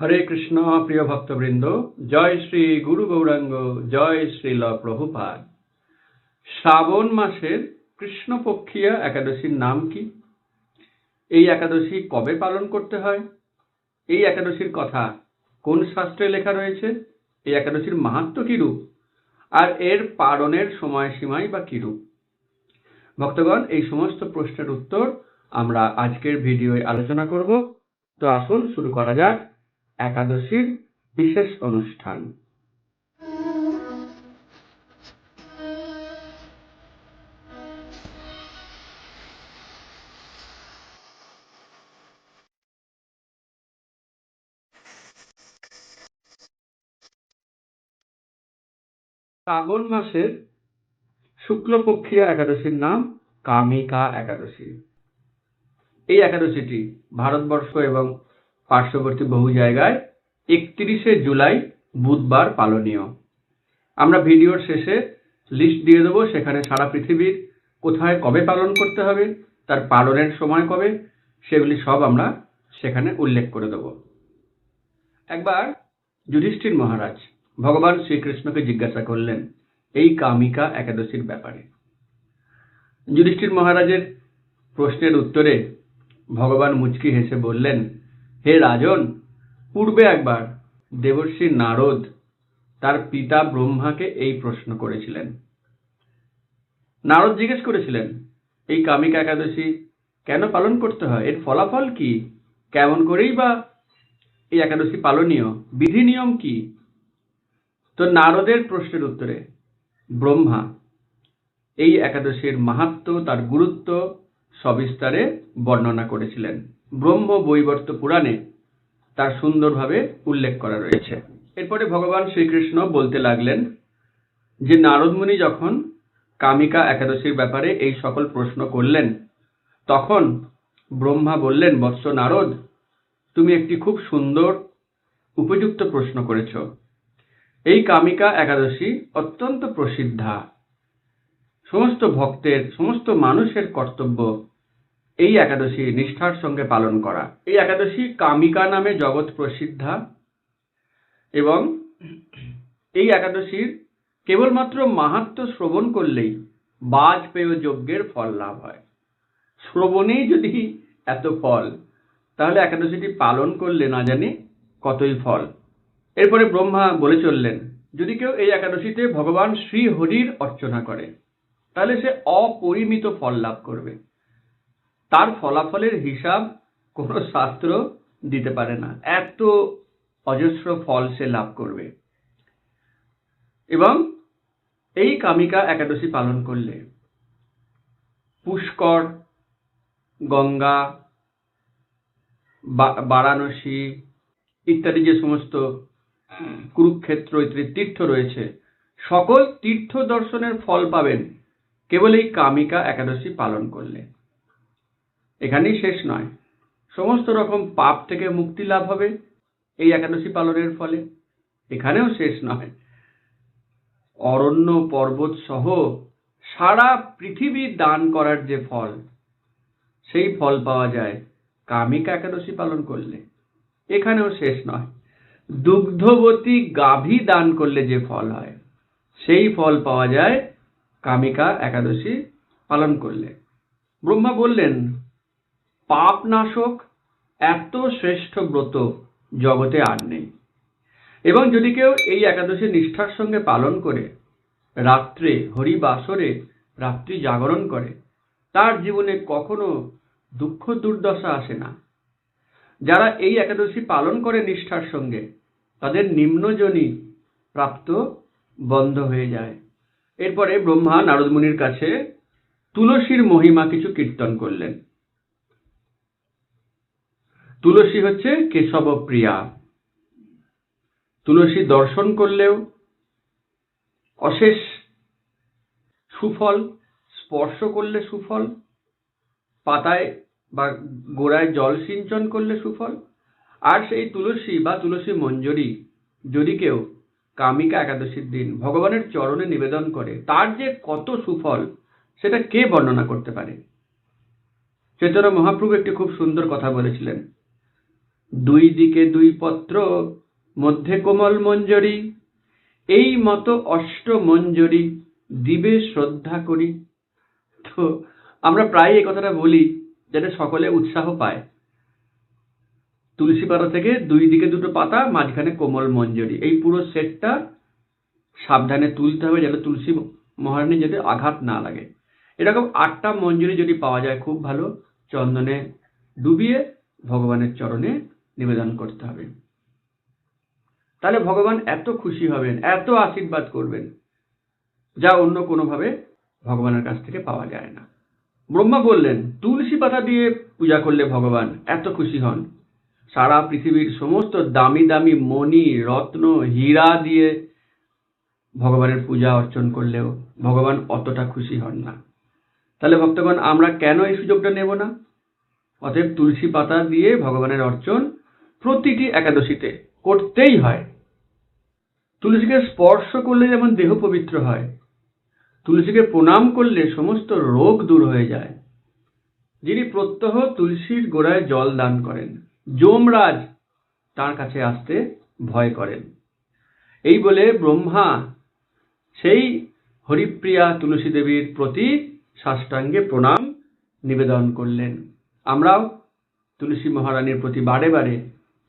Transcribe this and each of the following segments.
হরে কৃষ্ণ, প্রিয় ভক্তবৃন্দ, জয় শ্রী গুরু গৌরাঙ্গ, জয় শ্রীল প্রভুপাদ। শ্রাবণ মাসের কৃষ্ণপক্ষিয়া একাদশীর নাম কি? এই একাদশী কবে পালন করতে হয়? এই একাদশীর কথা কোন শাস্ত্রে লেখা রয়েছে? এই একাদশীর মাহাত্ম কিরূপ আর এর পালনের সময়সীমাই বা কিরূপ ভক্তগণ, এই সমস্ত প্রশ্নের উত্তর আমরা আজকের ভিডিওয় আলোচনা করব। তো আসুন শুরু করা যাক। একাদশীর বিশেষ অনুষ্ঠান। শ্রাবণ মাসের শুক্লপক্ষীয় একাদশীর নাম কামিকা একাদশী। এই একাদশীটি ভারতবর্ষ এবং পার্শ্ববর্তী বহু জায়গায় একত্রিশে জুলাই বুধবার পালনীয়। আমরা ভিডিওর শেষে লিস্ট দিয়ে দেবো সেখানে সারা পৃথিবীর কোথায় কবে পালন করতে হবে, তার পালনের সময় কবে, সেগুলি সব আমরা সেখানে উল্লেখ করে দেব। একবার যুধিষ্ঠির মহারাজ ভগবান শ্রীকৃষ্ণকে জিজ্ঞাসা করলেন এই কামিকা একাদশীর ব্যাপারে। যুধিষ্ঠির মহারাজের প্রশ্নের উত্তরে ভগবান মুচকি হেসে বললেন হে রাজন পূর্বে একবার। দেবর্ষি নারদ তার পিতা ব্রহ্মাকে এই প্রশ্ন করেছিলেন। নারদ জিজ্ঞেস করেছিলেন, এই কামিকা একাদশী কেন পালন করতে হয়? এর ফলাফল কি? কেমন করেই বা এই একাদশী পালনীয়? বিধি নিয়ম কি? তো নারদের প্রশ্নের উত্তরে, ব্রহ্মা, এই একাদশীর মাহাত্ম তার গুরুত্ব সবিস্তারে বর্ণনা করেছিলেন। ব্রহ্ম বৈবর্ত পুরাণে তার সুন্দরভাবে উল্লেখ করা রয়েছে। এরপরে ভগবান শ্রীকৃষ্ণ বলতে লাগলেন যে নারদমুনি যখন কামিকা একাদশীর ব্যাপারে এই সকল প্রশ্ন করলেন, তখন ব্রহ্মা বললেন, বৎস নারদ, তুমি একটি খুব সুন্দর উপযুক্ত প্রশ্ন করেছ। এই কামিকা একাদশী অত্যন্ত প্রসিদ্ধা। সমস্ত ভক্তের, সমস্ত মানুষের কর্তব্য এই একাদশী নিষ্ঠার সঙ্গে পালন করা। এই একাদশী কামিকা নামে জগৎ প্রসিদ্ধা। এবং এই একাদশীর কেবলমাত্র মাহাত্ম শ্রবণ করলেই বাজপেয় যজ্ঞের ফল লাভ হয়। শ্রবণেই যদি এত ফল, তাহলে একাদশীটি পালন করলে না জানি কতই ফল। এরপরে ব্রহ্মা বলে চললেন, যদি কেউ এই একাদশীতে ভগবান শ্রী হরির অর্চনা করে, তাহলে সে অপরিমিত ফল লাভ করবে। তার ফলাফলের হিসাব কোনো শাস্ত্র দিতে পারে না। এত অজস্র ফল সে লাভ করবে। এবং এই কামিকা একাদশী পালন করলে পুষ্কর, গঙ্গা বারাণসী ইত্যাদি যে সমস্ত কুরুক্ষেত্র, ইত্যাদি তীর্থ রয়েছে, সকল তীর্থ দর্শনের ফল পাবেন কেবল এই কামিকা একাদশী পালন করলে। এখানেই শেষ নয়। সমস্ত রকম পাপ থেকে মুক্তি লাভ হবে এই একাদশী পালনের ফলে। এখানেও শেষ নয়। অরণ্য পর্বত সহ সারা পৃথিবী দান করার যে ফল, সেই ফল পাওয়া যায় কামিকা একাদশী পালন করলে। এখানেও শেষ নয়। দুগ্ধবতী গাভী দান করলে যে ফল হয়, সেই ফল পাওয়া যায় কামিকা একাদশী পালন করলে। ব্রহ্মা বললেন পাপ নাশক এত শ্রেষ্ঠ ব্রত জগতে আর নেই। এবং যদি কেউ এই একাদশী নিষ্ঠার সঙ্গে পালন করে, রাত্রে হরিবাসরে রাত্রি জাগরণ করে, তার জীবনে কখনো দুঃখ দুর্দশা আসে না। যারা এই একাদশী পালন করে নিষ্ঠার সঙ্গে, তাদের নিম্নজনী প্রাপ্ত বন্ধ হয়ে যায়। এরপরে ব্রহ্মা নারদমুনির কাছে তুলসীর মহিমা কিছু কীর্তন করলেন। তুলসী হচ্ছে কেশব প্রিয়া তুলসী দর্শন করলেও অশেষ সুফল, স্পর্শ করলে সুফল, পাতায় বা গোড়ায় জল সিঞ্চন করলে সুফল। আর সেই তুলসী বা তুলসী মঞ্জরি, যদি কেউ কামিকা একাদশীর দিন ভগবানের চরণে নিবেদন করে, তার যে কত সুফল, সেটা কে বর্ণনা করতে পারে? চৈতন্য মহাপ্রভু একটি খুব সুন্দর কথা বলেছিলেন। দুই দিকে দুই পত্র, মধ্যে কোমল মঞ্জরি। এই মতো অষ্ট মঞ্জরি দিবে শ্রদ্ধা করি। তো আমরা প্রায় এই কথাটা বলি যাতে সকলে উৎসাহ পায়। তুলসী পাতা থেকে দুই দিকে দুটো পাতা, মাঝখানে কোমল মঞ্জরি। এই পুরো সেটটা সাবধানে তুলতে হবে যাতে তুলসী মহারানী যাতে আঘাত না লাগে। এরকম আটটা মঞ্জুরি যদি পাওয়া যায়, খুব ভালো। চন্দনে ডুবিয়ে ভগবানের চরণে নিবেদন করতে হবে। তাহলে ভগবান এত খুশি হবেন, এত আশীর্বাদ করবেন, যা অন্য কোনোভাবে ভগবানের কাছ থেকে পাওয়া যায় না। ব্রহ্মা বললেন, তুলসী পাতা দিয়ে পূজা করলে ভগবান এত খুশি হন। সারা পৃথিবীর সমস্ত দামি দামি মণি, রত্ন, হীরা দিয়ে ভগবানের পূজা অর্চন করলেও ভগবান অতটা খুশি হন না। তাহলে ভক্তগণ, আমরা কেন এই সুযোগটা নেব না? অতএব তুলসী পাতা দিয়ে ভগবানের অর্চন প্রতিটি একাদশীতে করতেই হয়। তুলসীকে স্পর্শ করলে যেমন দেহ পবিত্র হয়, তুলসীকে প্রণাম করলে সমস্ত রোগ দূর হয়ে যায়। যিনি প্রত্যহ তুলসীর গোড়ায় জল দান করেন, যমরাজ তার কাছে আসতে ভয় করেন। এই বলে ব্রহ্মা সেই হরিপ্রিয়া তুলসী দেবীর প্রতি সাষ্টাঙ্গে প্রণাম নিবেদন করলেন। আমরাও তুলসী মহারানীর প্রতি বারে বারে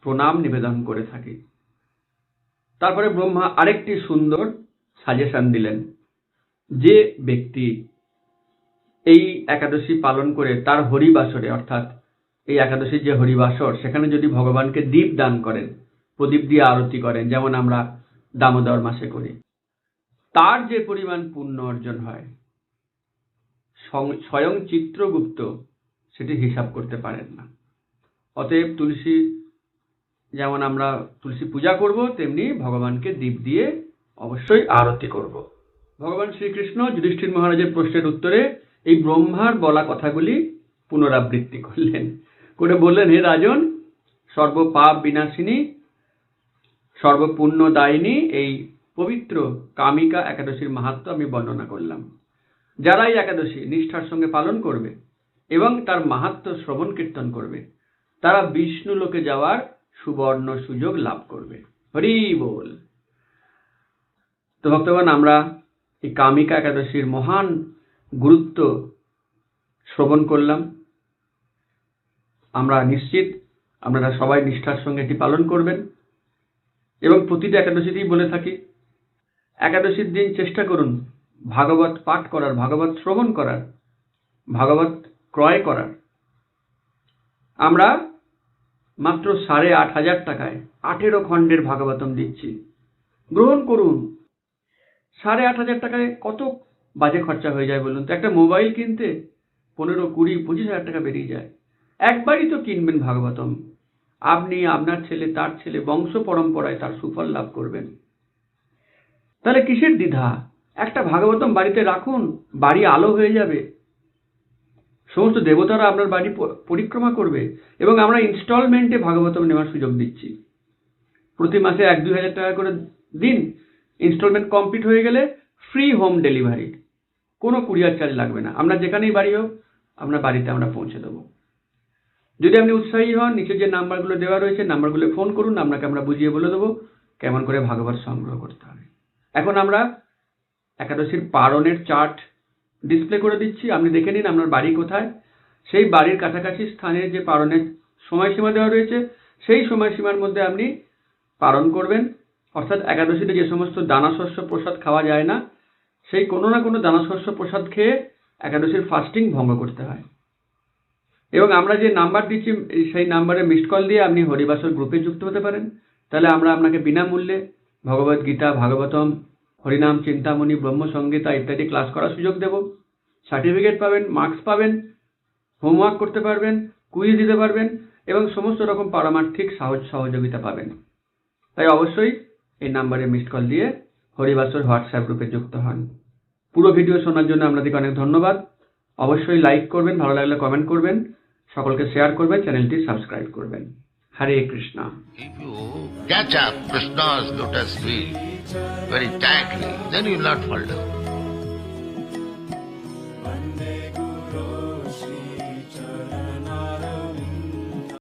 প্রণাম নিবেদন করে থাকি। তারপরে ব্রহ্মা আরেকটি সুন্দর সাজেশন দিলেন। যে ব্যক্তি এই একাদশী পালন করে তার হরিবাসরে, অর্থাৎ এই একাদশীর যে হরিবাসর, সেখানে যদি ভগবানকে দীপ দান করেন, প্রদীপ দিয়ে আরতি করেন, যেমন আমরা দামোদর মাসে করি, তার যে পরিমাণ পুণ্য অর্জন হয় স্বয়ং চিত্রগুপ্ত সেটি হিসাব করতে পারেন না। অতএব তুলসী যেমন আমরা তুলসী পূজা করব, তেমনি ভগবানকে দীপ দিয়ে অবশ্যই আরতি করব। ভগবান শ্রীকৃষ্ণ যুধিষ্ঠির মহারাজের প্রশ্নের উত্তরে এই ব্রহ্মার বলা কথাগুলি পুনরাবৃত্তি করলেন। করে বললেন, হে রাজন, সর্বপাপ বিনাশিনী, সর্বপুণ্য দায়িনী, এই পবিত্র কামিকা একাদশীর মাহাত্ম আমি বর্ণনা করলাম। যারা এই একাদশী নিষ্ঠার সঙ্গে পালন করবে এবং তার মাহাত্ম শ্রবণ কীর্তন করবে, তারা বিষ্ণু লোকে যাওয়ার সুবর্ণ সুযোগ লাভ করবে। হরি বল। তো ভক্তগণ, আমরা এই কামিকা একাদশীর মহান গুরুত্ব শ্রবণ করলাম। আমরা নিশ্চিত আপনারা সবাই নিষ্ঠার সঙ্গে এটি পালন করবেন এবং প্রতিটা একাদশীতেই বলে থাকি, একাদশীর দিন চেষ্টা করুন ভাগবত পাঠ করার, ভাগবত শ্রবণ করার, ভাগবত ক্রয় করার। আমরা মাত্র সাড়ে আট হাজার টাকায় আঠেরো খণ্ডের ভাগবতম দিচ্ছি। গ্রহণ করুন। সাড়ে আট হাজার টাকায় কত বাজে খরচা হয়ে যায় বলুন তো? একটা মোবাইল কিনতে পনেরো, কুড়ি, পঁচিশ হাজার টাকা বেরিয়ে যায়। একবারই তো কিনবেন ভাগবতম আপনি আপনার ছেলে, তার ছেলে বংশ পরম্পরায় তার সুফল লাভ করবেন। তাহলে কিসের দ্বিধা? একটা ভাগবতম বাড়িতে রাখুন, বাড়ি আলো হয়ে যাবে। সমস্ত দেবতারা আপনার বাড়ি পরিক্রমা করবে এবং আমরা ইনস্টলমেন্টে ভাগবতম নেওয়ার সুযোগ দিচ্ছি। প্রতি মাসে এক দুই হাজার টাকা করে দিন ইনস্টলমেন্ট কমপ্লিট হয়ে গেলে ফ্রি হোম ডেলিভারি কোনো কুরিয়ার চার্জ লাগবে না। আমরা যেখানেই বাড়ি হোক আপনার বাড়িতে আমরা পৌঁছে দেবো। যদি আপনি উৎসাহী হন, নিচে যে নাম্বারগুলো দেওয়া রয়েছে, নাম্বারগুলো ফোন করুন, আপনাকে আমরা বুঝিয়ে বলে দেবো কেমন করে ভাগবত সংগ্রহ করতে হবে। এখন আমরা একাদশীর পারণের চার্ট ডিসপ্লে করে দিচ্ছি, আপনি দেখে নিন আপনার বাড়ি কোথায়। সেই বাড়ির কাছাকাছি স্থানে যে পারণের সময়সীমা দেওয়া রয়েছে, সেই সময়সীমার মধ্যে আপনি পালন করবেন। অর্থাৎ একাদশীতে যে সমস্ত দানা শস্য প্রসাদ খাওয়া যায় না, সেই কোনো না কোনো দানা শস্য প্রসাদ খেয়ে একাদশীর ফাস্টিং ভঙ্গ করতে হয়। এবং আমরা যে নাম্বার দিচ্ছি সেই নাম্বারে মিসড কল দিয়ে আপনি হরিবাসর গ্রুপে যুক্ত হতে পারেন। তাহলে আমরা আপনাকে বিনামূল্যে ভগবত গীতা ভাগবতম হরিনাম, চিন্তামণি ব্রহ্মসংগীতা ইত্যাদি ক্লাস করার সুযোগ দেব। সার্টিফিকেট পাবেন মার্কস পাবেন হোমওয়ার্ক করতে পারবেন কুইজ দিতে পারবেন এবং সমস্ত রকম পারমার্থিক সাহজ সহযোগিতা পাবেন। তাই অবশ্যই এই নাম্বারে মিসড কল দিয়ে হরিবাসর হোয়াটসঅ্যাপ গ্রুপে যুক্ত হন। পুরো ভিডিও শোনার জন্য আপনাদেরকে অনেক ধন্যবাদ। অবশ্যই লাইক করবেন, ভালো লাগলে কমেন্ট করবেন, সকলকে শেয়ার করবেন চ্যানেলটি সাবস্ক্রাইব করবেন। Hare Krishna. If you catch up Krishna's lotus feet very tightly, then you will not fall down.